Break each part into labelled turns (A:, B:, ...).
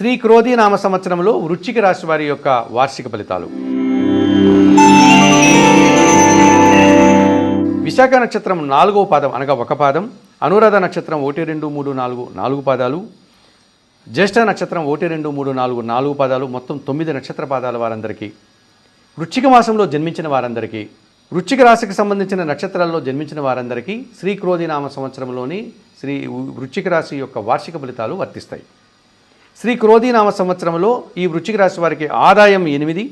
A: శ్రీ క్రోధి నామ సంవత్సరంలో వృశ్చిక రాశి వారి యొక్క వార్షిక ఫలితాలు. విశాఖ నక్షత్రం నాలుగవ పాదం అనగా ఒక పాదం అనురాధ నక్షత్రం ఒకటి రెండు మూడు నాలుగు నాలుగు పాదాలు జ్యేష్ఠ నక్షత్రం ఒకటి రెండు మూడు నాలుగు నాలుగు పాదాలు మొత్తం తొమ్మిది నక్షత్ర పాదాల వారందరికీ వృశ్చిక మాసంలో జన్మించిన వారందరికీ వృశ్చిక రాశికి సంబంధించిన నక్షత్రాల్లో జన్మించిన వారందరికీ శ్రీ క్రోధి నామ సంవత్సరంలోని శ్రీ వృశ్చిక రాశి యొక్క వార్షిక ఫలితాలు వర్తిస్తాయి. శ్రీ క్రోధీనామ సంవత్సరంలో ఈ వృశ్చిక రాశి వారికి ఆదాయం ఎనిమిది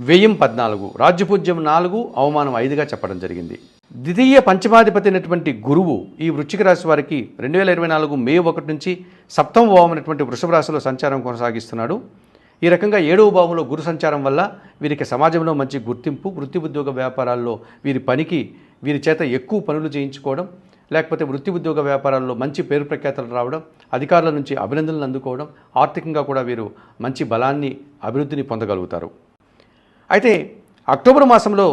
A: వ్యయం పద్నాలుగు రాజ్యపూజ్యం నాలుగు అవమానం ఐదుగా చెప్పడం జరిగింది. ద్వితీయ పంచమాధిపతి అయినటువంటి గురువు ఈ వృశ్చిక రాశి వారికి రెండు వేల ఇరవై నాలుగు మే ఒకటి నుంచి సప్తమ భావం అనేటువంటి వృషభ రాశిలో సంచారం కొనసాగిస్తున్నాడు. ఈ రకంగా ఏడవ భావంలో గురు సంచారం వల్ల వీరికి సమాజంలో మంచి గుర్తింపు వృత్తి ఉద్యోగ వ్యాపారాల్లో వీరి పనికి వీరి చేత ఎక్కువ పనులు చేయించుకోవడం లేకపోతే వృత్తి ఉద్యోగ వ్యాపారాల్లో మంచి పేరు ప్రఖ్యాతలు రావడం అధికారుల నుంచి అభినందనలు అందుకోవడం ఆర్థికంగా కూడా వీరు మంచి బలాన్ని అభివృద్ధిని పొందగలుగుతారు. అయితే అక్టోబర్ మాసంలో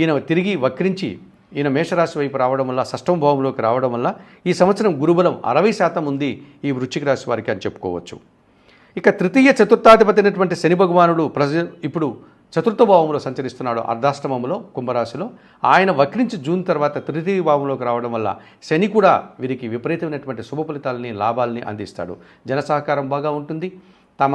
A: ఈయన తిరిగి వక్రించి ఈయన మేషరాశి వైపు రావడం వల్ల షష్టం భావంలోకి రావడం వల్ల ఈ సంవత్సరం గురుబలం అరవై శాతం ఉంది ఈ వృశ్చిక రాశి వారికి అని చెప్పుకోవచ్చు. ఇక తృతీయ చతుర్థాధిపతి అయినటువంటి శని భగవానుడు ప్రజ ఇప్పుడు చతుర్థ భావంలో సంచరిస్తున్నాడు అర్ధాష్టమంలో కుంభరాశిలో. ఆయన వక్రించి జూన్ తర్వాత తృతీయ భావంలోకి రావడం వల్ల శని కూడా వీరికి విపరీతమైనటువంటి శుభ ఫలితాలని లాభాలని అందిస్తాడు. జన సహకారం బాగా ఉంటుంది. తమ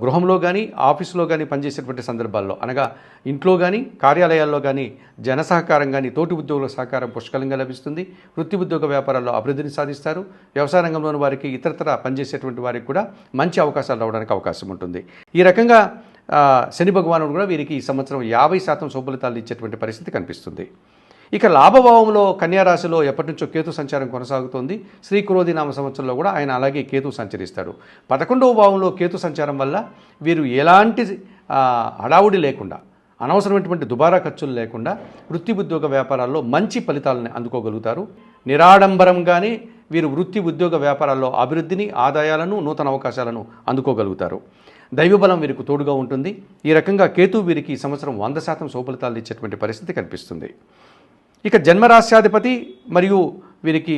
A: గృహంలో కానీ ఆఫీసులో కానీ పనిచేసేటువంటి సందర్భాల్లో అనగా ఇంట్లో కానీ కార్యాలయాల్లో కానీ జన సహకారం కానీ తోటి ఉద్యోగుల సహకారం పుష్కలంగా లభిస్తుంది. వృత్తి ఉద్యోగ వ్యాపారాల్లో అభివృద్ధిని సాధిస్తారు. వ్యవసాయ రంగంలోని వారికి ఇతరతర పనిచేసేటువంటి వారికి కూడా మంచి అవకాశాలు రావడానికి అవకాశం ఉంటుంది. ఈ రకంగా శని భగవానుడు కూడా వీరికి ఈ సంవత్సరం యాభై శాతం శుభలితాలు ఇచ్చేటువంటి పరిస్థితి కనిపిస్తుంది. ఇక లాభభావంలో కన్యారాశిలో ఎప్పటి నుంచో కేతు సంచారం కొనసాగుతోంది. శ్రీ క్రోధి నామ సంవత్సరంలో కూడా ఆయన అలాగే కేతు సంచరిస్తాడు. పదకొండవ భావంలో కేతు సంచారం వల్ల వీరు ఎలాంటి హడావుడి లేకుండా అనవసరమైనటువంటి దుబారా ఖర్చులు లేకుండా వృత్తి ఉద్యోగ వ్యాపారాల్లో మంచి ఫలితాలను అందుకోగలుగుతారు. నిరాడంబరంగానే వీరు వృత్తి ఉద్యోగ వ్యాపారాల్లో అభివృద్ధిని ఆదాయాలను నూతన అవకాశాలను అందుకోగలుగుతారు. దైవబలం వీరికి తోడుగా ఉంటుంది. ఈ రకంగా కేతు వీరికి ఈ సంవత్సరం వంద శాతం శుభఫలితాలు ఇచ్చేటువంటి పరిస్థితి కనిపిస్తుంది. ఇక జన్మరాశ్యాధిపతి మరియు వీరికి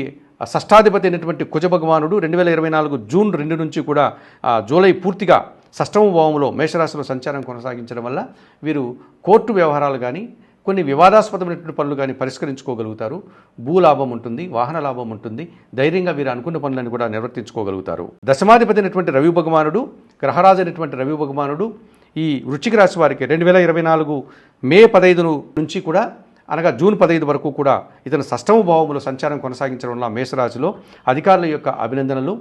A: షష్టాధిపతి అయినటువంటి కుజ భగవానుడు రెండు వేల ఇరవై నాలుగు జూన్ రెండు నుంచి కూడా జూలై పూర్తిగా షష్టమ భావంలో మేషరాశిలో సంచారం కొనసాగించడం వల్ల వీరు కోర్టు వ్యవహారాలు కానీ కొన్ని వివాదాస్పదమైనటువంటి పనులు కానీ పరిష్కరించుకోగలుగుతారు. భూలాభం ఉంటుంది వాహన లాభం ఉంటుంది ధైర్యంగా వీరు అనుకున్న పనులను కూడా నిర్వర్తించుకోగలుగుతారు. దశమాధిపతి అయినటువంటి రవి భగవానుడు గ్రహరాజు అయినటువంటి రవి భగవానుడు ఈ వృచ్చిక రాశి వారికి రెండు వేల ఇరవై నాలుగు మే పదహైదు నుంచి కూడా అనగా జూన్ పదహైదు వరకు కూడా ఇతను సష్టమ భావములో సంచారం కొనసాగించడం వల్ల మేషరాశిలో అధికారుల యొక్క అభినందనలు.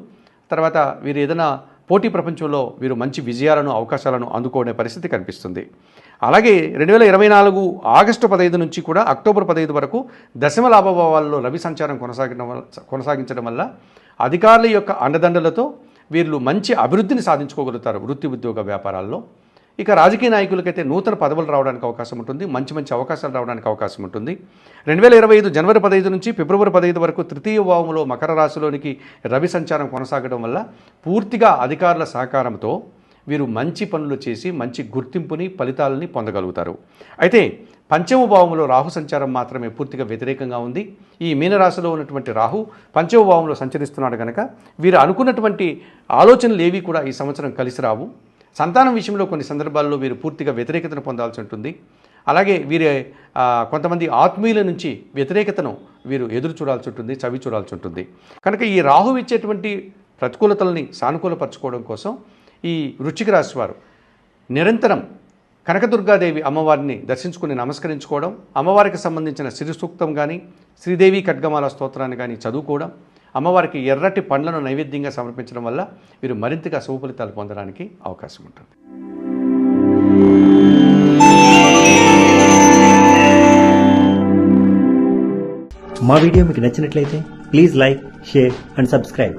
A: తర్వాత వీరు ఏదైనా పోటీ ప్రపంచంలో వీరు మంచి విజయాలను అవకాశాలను అందుకునే పరిస్థితి కనిపిస్తుంది. అలాగే రెండు వేల ఇరవై నాలుగు ఆగస్టు పదహైదు నుంచి కూడా అక్టోబర్ పదహైదు వరకు దశమ లాభభావాల్లో రవి సంచారం కొనసాగడం వల్ల కొనసాగించడం వల్ల అధికారుల యొక్క అండదండలతో వీళ్ళు మంచి అభివృద్ధిని సాధించుకోగలుగుతారు వృత్తి ఉద్యోగ వ్యాపారాల్లో. ఇక రాజకీయ నాయకులకైతే నూతన పదవులు రావడానికి అవకాశం ఉంటుంది. మంచి మంచి అవకాశాలు రావడానికి అవకాశం ఉంటుంది. రెండు వేల ఇరవై ఐదు జనవరి పదహైదు నుంచి ఫిబ్రవరి పదహైదు వరకు తృతీయ భావంలో మకర రాశిలోనికి రవి సంచారం కొనసాగడం వల్ల పూర్తిగా అధికారుల సహకారంతో వీరు మంచి పనులు చేసి మంచి గుర్తింపుని ఫలితాలని పొందగలుగుతారు. అయితే పంచమ భావంలో రాహు సంచారం మాత్రమే పూర్తిగా వ్యతిరేకంగా ఉంది. ఈ మీనరాశిలో ఉన్నటువంటి రాహు పంచమ భావంలో సంచరిస్తున్నాడు కనుక వీరు అనుకున్నటువంటి ఆలోచనలు ఏవి కూడా ఈ సంవత్సరం కలిసి రావు. సంతానం విషయంలో కొన్ని సందర్భాల్లో వీరు పూర్తిగా వ్యతిరేకతను పొందాల్సి ఉంటుంది. అలాగే వీరి కొంతమంది ఆత్మీయుల నుంచి వ్యతిరేకతను వీరు ఎదురు చూడాల్సి ఉంటుంది చవి చూడాల్సి ఉంటుంది. కనుక ఈ రాహు ఇచ్చేటువంటి ప్రతికూలతల్ని సానుకూలపరచుకోవడం కోసం ఈ వృచ్చిక రాశి వారు నిరంతరం కనకదుర్గాదేవి అమ్మవారిని దర్శించుకుని నమస్కరించుకోవడం అమ్మవారికి సంబంధించిన సిరి సూక్తం కానీ శ్రీదేవి ఖడ్గమాల స్తోత్రాన్ని కానీ చదువుకోవడం అమ్మవారికి ఎర్రటి పండ్లను నైవేద్యంగా సమర్పించడం వల్ల వీరు మరింతగా శుభఫలితాలు పొందడానికి అవకాశం ఉంటుంది.
B: మా వీడియో మీకు నచ్చినట్లయితే please like share and subscribe.